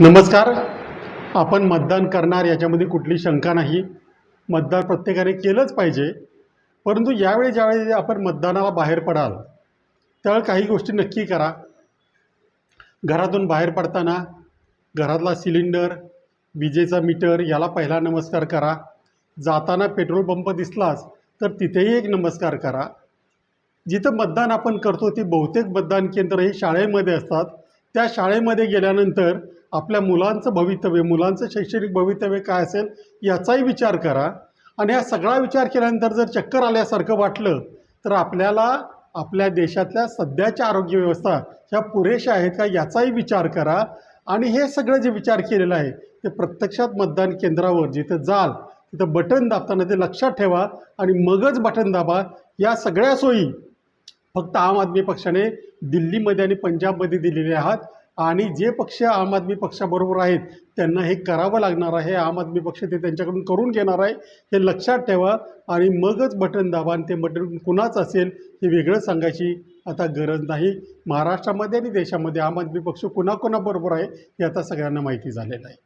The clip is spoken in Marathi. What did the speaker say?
नमस्कार. आपण मतदान करणार याच्यामध्ये कुठली शंका नाही. मतदान प्रत्येकाने केलंच पाहिजे. परंतु यावेळी ज्यावेळी आपण मतदानाला बाहेर पडाल त्यावेळी काही गोष्टी नक्की करा. घरातून बाहेर पडताना घरातला सिलेंडर विजेचा मीटर याला पहिला नमस्कार करा. जाताना पेट्रोल पंप दिसलाच तर तिथेही एक नमस्कार करा. जिथं मतदान आपण करतो ती बहुतेक मतदान केंद्र ही शाळेमध्ये असतात. त्या शाळेमध्ये गेल्यानंतर आपल्या मुलांचं भवितव्य मुलांचं शैक्षणिक भवितव्य काय असेल याचाही विचार करा. आणि हा सगळा विचार केल्यानंतर जर चक्कर आल्यासारखं वाटलं तर आपल्याला आपल्या देशातल्या सध्याच्या आरोग्य व्यवस्था ह्या पुरेशा आहेत का याचाही विचार करा. आणि हे सगळं जे विचार केलेलं आहे ते प्रत्यक्षात मतदान केंद्रावर जिथं जाल तिथं बटन दाबताना ते लक्षात ठेवा आणि मगच बटन दाबा. या सगळ्या सोयी फक्त आम आदमी पक्षाने दिल्लीमध्ये आणि पंजाबमध्ये दिलेले आहात. आणि जे पक्ष आम आदमी पक्षाबरोबर आहेत त्यांना हे करावं लागणार आहे. आम आदमी पक्ष ते त्यांच्याकडून करून घेणार आहे. हे लक्षात ठेवा. आणि मगच बटन दाबा आणि ते बटन कुणाचं असेल हे वेगळं सांगायची आता गरज नाही. महाराष्ट्रामध्ये आणि देशामध्ये आम आदमी पक्ष कुणाकुणाबरोबर आहे हे आता सगळ्यांना माहिती झालेलं आहे.